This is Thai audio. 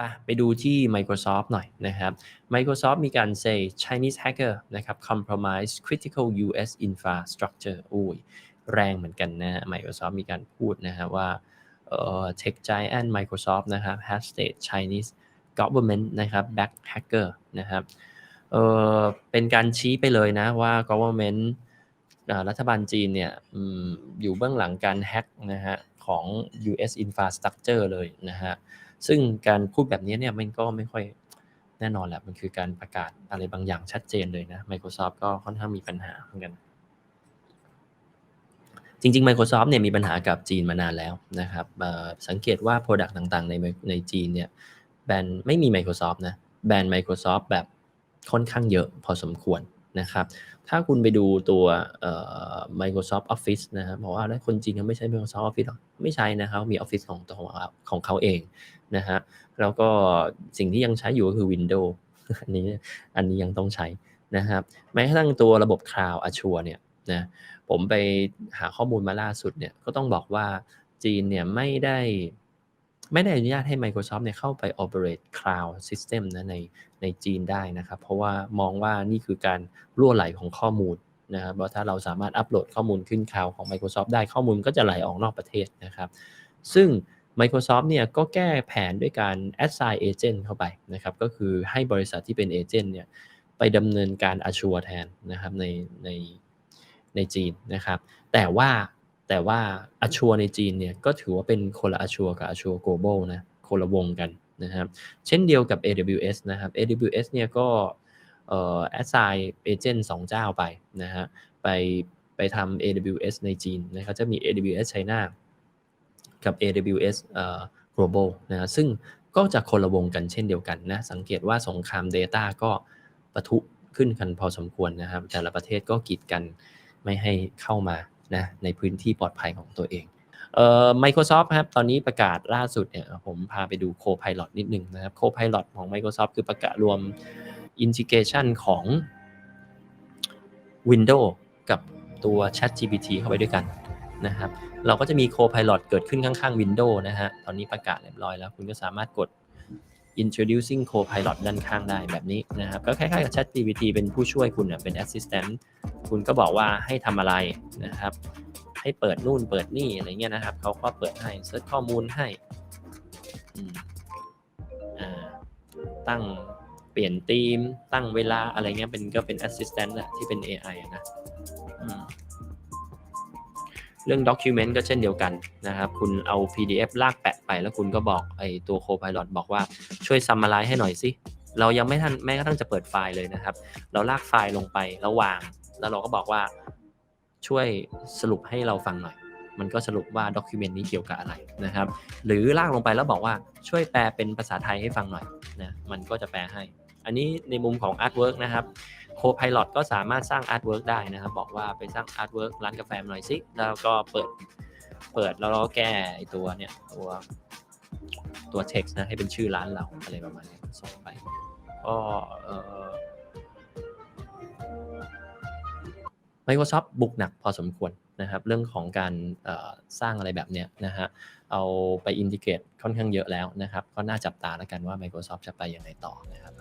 อะไปดูที่ Microsoft หน่อยนะครับ Microsoft มีการ say Chinese hacker นะครับ compromise critical US infrastructure โอ้ยแรงเหมือนกันนะ Microsoft มีการพูดนะฮะว่าเอ่อ tech giant Microsoft นะครับ has state Chinese government นะครับ back hacker นะครับเอ่อเป็นการชี้ไปเลยนะว่า government รัฐบาลจีนเนี่ยอืมอยู่เบื้องหลังการแฮ็กนะฮะของ US infrastructure เลยนะฮะ ซึ่งการพูดแบบนี้เนี่ยมันก็ไม่ค่อยแน่นอนแหละมันคือการประกาศอะไรบางอย่างชัดเจนเลยนะ Microsoft ก็ค่อนข้างมีปัญหาเหมือนกัน จริง ๆ Microsoft เนี่ยมีปัญหากับจีนมานานแล้วนะครับสังเกตว่า Product ต่างๆ ในในจีนเนี่ยแบรนด์ไม่มี Microsoft นะแบรนด์ Microsoft แบบค่อนข้างเยอะพอสมควรนะครับ ถ้าคุณไปดูตัว เอ่อ Microsoft Office นะครับบอกว่าแล้วคนจีนเขาไม่ใช้ Microsoft Office หรอไม่ใช่นะครับมี Office ของตัวของเขาเองนะฮะแล้วก็สิ่งที่ยังใช้อยู่ก็คือ Windows อันนี้อันนี้ยังต้องใช้นะครับแม้กระทั่งตัวระบบ Cloud Azure เนี่ยนะผมไปหาข้อมูลมาล่าสุดเนี่ยก็ต้องบอกว่าจีนเนี่ยไม่ได้ไม่ได้อนุญาตให้ Microsoft เนี่ยเข้าไป operate cloud system นะในในจีนได้นะครับ เพราะว่ามองว่านี่คือการรั่วไหลของข้อมูล นะครับว่าถ้าเราสามารถอัปโหลดข้อมูลขึ้นคลาวของ Microsoft ได้ข้อมูลก็จะไหลออกนอกประเทศนะครับ ซึ่ง Microsoft เนี่ยก็แก้แผนด้วยการ assign agent เข้าไปนะครับก็คือให้บริษัทที่เป็นเอเจนต์เนี่ยไปดำเนินการ Azure แทนนะครับในในในจีนนะครับ แต่ว่าแต่ว่า Azure ในจีนเนี่ยก็ถือว่าเป็นคนละ Azure กับ Azure Global นะคนละวงกันนะครับเช่นเดียวกับ AWS นะครับ AWS เนี่ยก็ เอ่อ assign agent สองเจ้าไปนะฮะไปไปทำ AWS ในจีนนะครับจะมี AWS China กับ AWS เอ่อ global นะฮะซึ่งก็จะคนละวงกันเช่นเดียวกันนะสังเกตว่าสงคราม Data ก็ปะทุขึ้นกันพอสมควรนะครับ แต่ละประเทศก็กีดกันไม่ให้เข้ามานะในพื้นที่ปลอดภัยของตัวเองเอ่อ Microsoft ครับตอนนี้ประกาศล่าสุดเนี่ยผมพาไปดู Copilot นิดนึงนะครับ Copilot ของ Microsoft คือประกาศรวม integration ของ Windows กับตัว ChatGPT เข้าไปด้วยกันนะครับ เราก็จะมี Copilot เกิดขึ้นข้างๆ Windows นะฮะ ตอนนี้ประกาศเรียบร้อยแล้ว คุณก็สามารถกด introducing Copilot ด้านข้างได้แบบนี้นะครับ ก็คล้ายๆกับ ChatGPT เป็นผู้ช่วยคุณเนี่ยเป็น assistant คุณก็บอกว่าให้ทำอะไรนะครับ ให้เปิดนู่นเปิดนี่อะไรเงี้ยนะครับ เขาก็เปิดให้เซิร์ชข้อมูลให้ตั้ง เปลี่ยนธีมตั้งเวลาอะไรเงี้ยเป็นก็เป็น assistant แหละที่เป็น AI อะนะอืมเรื่อง document ก็เช่นเดียวกันนะครับ คุณเอา PDF ลากแปะไป แล้วคุณก็บอกไอ้ตัว Copilot บอกว่าช่วย summarize ให้หน่อยสิ เรายังไม่ทันแม้กระทั่งจะเปิดไฟล์เลยนะครับ เราลากไฟล์ลงไประหว่าง แล้วเราก็บอกว่าช่วยสรุปให้เราฟังหน่อย มันก็สรุปว่าด็อกิเมนต์นี้เกี่ยวกับอะไรนะครับ หรือลากลงไปแล้วบอกว่าช่วยแปลเป็นภาษาไทยให้ฟังหน่อยนะ มันก็จะแปลให้ อันนี้ในมุมของ Artwork นะครับ Copilot ก็สามารถสร้าง Artwork ได้นะครับ บอกว่าไปสร้าง Artwork ร้านกาแฟหน่อยสิแล้วก็เปิดเปิดแล้วเราก็แก้ไอ้ตัวเนี่ยตัวตัว text นะให้เป็นชื่อร้านเราอะไรประมาณนี้ส่งไปก็เอ่อ Microsoft บุกหนักพอสมควร นะครับเรื่องของการสร้างอะไรแบบเนี้ยนะฮะเอาไปอินทิเกรตค่อนข้างเยอะแล้วนะครับ ก็น่าจับตาแล้วกันว่า Microsoft จะไปยังไงต่อนะครับ